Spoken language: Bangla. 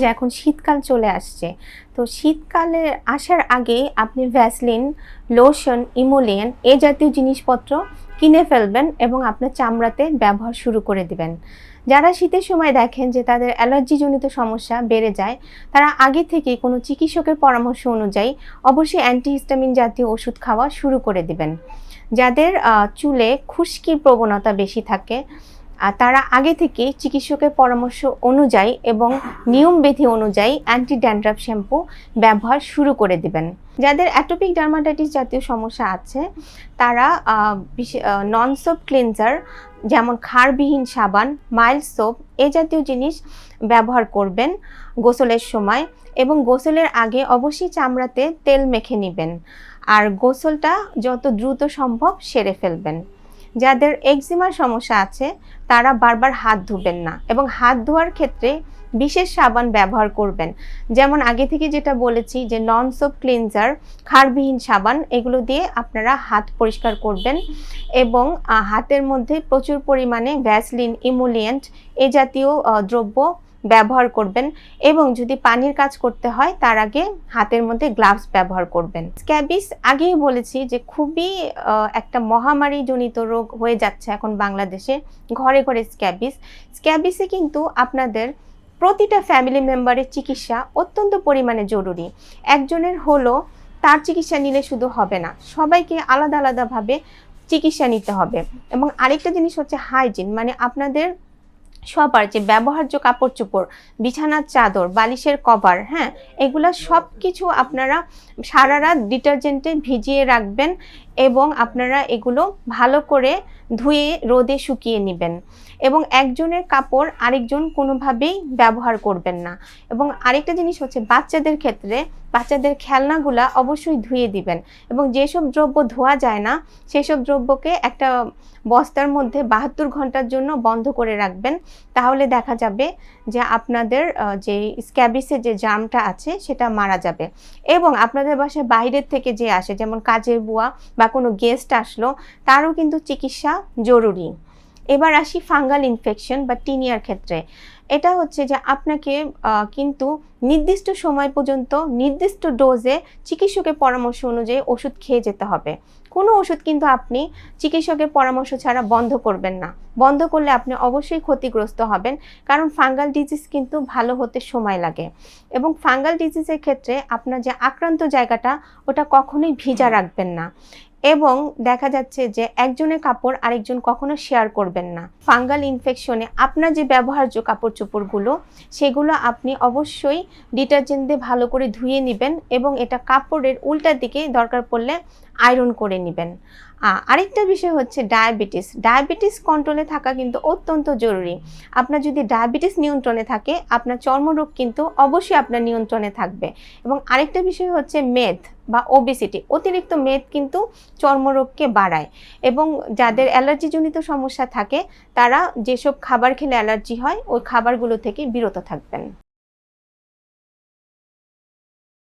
যে এখন শীতকাল চলে আসছে। তো শীতকালে আসার আগেই আপনি ভ্যাসলিন লোশন ইমোলিয়ান এ জাতীয় জিনিসপত্র কিনে ফেলবেন এবং আপনার চামড়াতে ব্যবহার শুরু করে দিবেন। যারা শীতের সময় দেখেন যে তাদের অ্যালার্জিজনিত সমস্যা বেড়ে যায়, তারা আগে থেকে কোনো চিকিৎসকের পরামর্শ অনুযায়ী অবশ্যই অ্যান্টিহিস্টামিন জাতীয় ওষুধ খাওয়া শুরু করে দিবেন। যাদের চুলে খুশকির প্রবণতা বেশি থাকে তারা আগে থেকে চিকিৎসকের পরামর্শ অনুযায়ী এবং নিয়ম নিয়মবিধি অনুযায়ী অ্যান্টি ড্যান্ড্রাফ শ্যাম্পু ব্যবহার শুরু করে দিবেন। যাদের অ্যাটোপিক ডার্মাটাইটিস জাতীয় সমস্যা আছে, তারা নন সোপ ক্লিনজার যেমন ক্ষারবিহীন সাবান মাইল্ড সোপ এ জাতীয় জিনিস ব্যবহার করবেন গোসলের সময় এবং গোসলের আগে অবশ্যই চামড়াতে তেল মেখে নেবেন। আর গোসলটা যত দ্রুত সম্ভব সেরে ফেলবেন। যাদের এক্সিমার সমস্যা আছে, তারা বারবার হাত ধুবেন না এবং হাত ধোয়ার ক্ষেত্রে বিশেষ সাবান ব্যবহার করবেন। যেমন আগে থেকে যেটা বলেছি যে নন সোপ ক্লিনজার ক্ষারবিহীন সাবান, এগুলো দিয়ে আপনারা হাত পরিষ্কার করবেন এবং হাতের মধ্যে প্রচুর পরিমাণে ভ্যাসলিন ইমোলিয়েন্ট এ জাতীয় দ্রব্য ব্যবহার করবেন এবং যদি পানির কাজ করতে হয়, তার আগে হাতের মধ্যে গ্লাভস ব্যবহার করবেন। স্ক্যাবিস, আগেই বলেছি যে খুবই একটা মহামারী জনিত রোগ হয়ে যাচ্ছে এখন বাংলাদেশে। ঘরে ঘরে স্ক্যাবিস। স্ক্যাবিসে কিন্তু আপনাদের প্রতিটা ফ্যামিলি মেম্বারের চিকিৎসা অত্যন্ত পরিমাণে জরুরি। একজনের হলো, তার চিকিৎসা নিলে শুধু হবে না, সবাইকে আলাদা আলাদাভাবে চিকিৎসা নিতে হবে। এবং আরেকটা জিনিস হচ্ছে হাইজিন মানে আপনাদের সবার যে ব্যবহার্য কাপড় চোপড় বিছানার চাদর, বালিশের কভার হ্যাঁ এগুলা সব কিছু আপনারা সারা রাত ডিটারজেন্টে ভিজিয়ে রাখবেন এবং আপনারা এগুলো ভালো করে ধুয়ে, রোদে শুকিয়ে নেবেন। এবং একজনের কাপড় আরেকজন কোনোভাবেই ব্যবহার করবেন না। এবং আরেকটা জিনিস হচ্ছে বাচ্চাদের ক্ষেত্রে বাচ্চাদের খেলনাগুলা অবশ্যই ধুয়ে দিবেন। এবং যেসব দ্রব্য ধোয়া যায় না, সেসব দ্রব্যকে একটা বস্তার মধ্যে বাহাত্তর ঘণ্টার জন্য বন্ধ করে রাখবেন। তাহলে দেখা যাবে যে আপনাদের যে স্ক্যাবিসে যে জামটা আছে সেটা মারা যাবে। এবং আপনাদের বাসায় বাইরের থেকে যে আসে, যেমন কাজের বুয়া বা কোনো গেস্ট আসলো, তারও কিন্তু চিকিৎসা জরুরি। এবার আসি ফাঙ্গাল ইনফেকশন বা টিনিয়ার ক্ষেত্রে। এটা হচ্ছে যে আপনাকে কিন্তু নির্দিষ্ট সময় পর্যন্ত নির্দিষ্ট ডোজে চিকিৎসকের পরামর্শ অনুযায়ী ওষুধ খেয়ে যেতে হবে। কোনো ওষুধ কিন্তু আপনি চিকিৎসকের পরামর্শ ছাড়া বন্ধ করবেন না। বন্ধ করলে আপনি অবশ্যই ক্ষতিগ্রস্ত হবেন, কারণ ফাঙ্গাল ডিজিজ কিন্তু ভালো হতে সময় লাগে। এবং ফাঙ্গাল ডিজিজের ক্ষেত্রে আপনার যে আক্রান্ত জায়গাটা, ওটা কখনোই ভিজা রাখবেন না। এবং দেখা যাচ্ছে যে একজনের কাপড় আরেকজন কখনো শেয়ার করবেন না। ফাঙ্গাল ইনফেকশনে আপনার যে ব্যবহার্য কাপড় চোপড়গুলো সেগুলো আপনি অবশ্যই ডিটারজেন্ট দিয়ে ভালো করে ধুয়ে নেবেন এবং এটা কাপড়ের উল্টা দিকে দরকার পড়লে আয়রন করে নেবেন। আরেকটা বিষয় হচ্ছে ডায়াবেটিস ডায়াবেটিস কন্ট্রোলে থাকা কিন্তু অত্যন্ত জরুরি। আপনার যদি ডায়াবেটিস নিয়ন্ত্রণে থাকে, আপনার চর্মরোগ কিন্তু অবশ্যই আপনার নিয়ন্ত্রণে থাকবে। এবং আরেকটা বিষয় হচ্ছে মেদ বা ওবিসিটি অতিরিক্ত মেদ কিন্তু চর্মরোগকে বাড়ায়। এবং যাদের অ্যালার্জিজনিত সমস্যা থাকে, তারা যেসব খাবার খেলে অ্যালার্জি হয়, ওই খাবারগুলো থেকে বিরত থাকবেন।